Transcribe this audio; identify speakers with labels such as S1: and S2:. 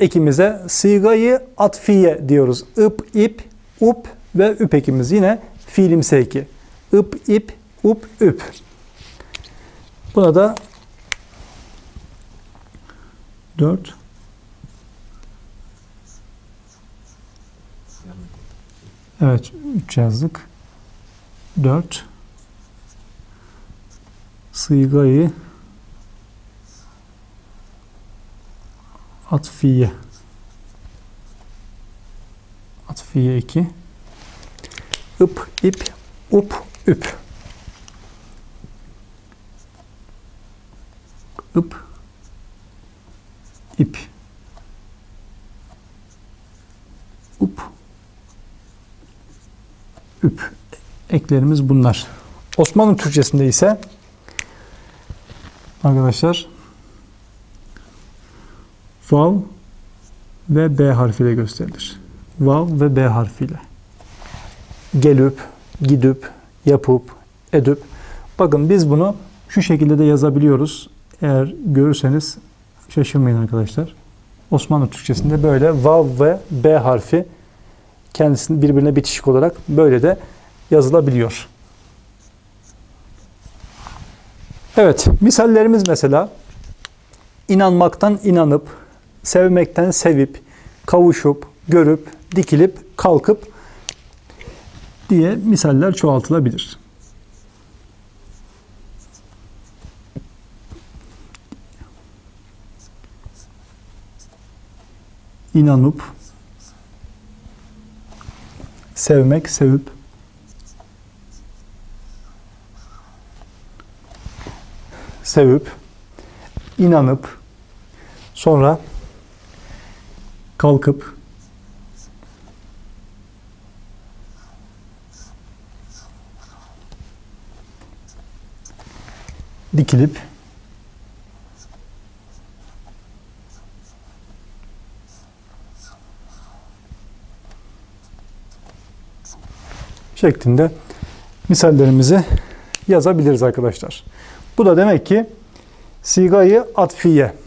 S1: ekimize sigayı atfiye diyoruz. Ip, ip, up ve üp ekimiz yine fiilimsi eki. Ip, ip, up, üp. Buna da 4 Evet 3 yazdık. 4 Sıygayı Atfiye. Atfiye 2 Ip, ip, up, üp. Ip ip. Up üp. Eklerimiz bunlar. Osmanlı Türkçesinde ise arkadaşlar vav ve b harfiyle gösterilir. Vav ve b harfiyle. Gelüp, gidüp, yapıp, edüp. Bakın biz bunu şu şekilde de yazabiliyoruz. Eğer görürseniz şaşırmayın arkadaşlar. Osmanlı Türkçesinde böyle vav ve b harfi kendisinin birbirine bitişik olarak böyle de yazılabiliyor. Evet, misallerimiz mesela inanmaktan inanıp, sevmekten sevip, kavuşup, görüp, dikilip, kalkıp diye misaller çoğaltılabilir. inanıp, sevmek, sevip, sevip, inanıp, sonra kalkıp, dikilip, şeklinde misallerimizi yazabiliriz arkadaşlar. Bu da demek ki sigayı atfiye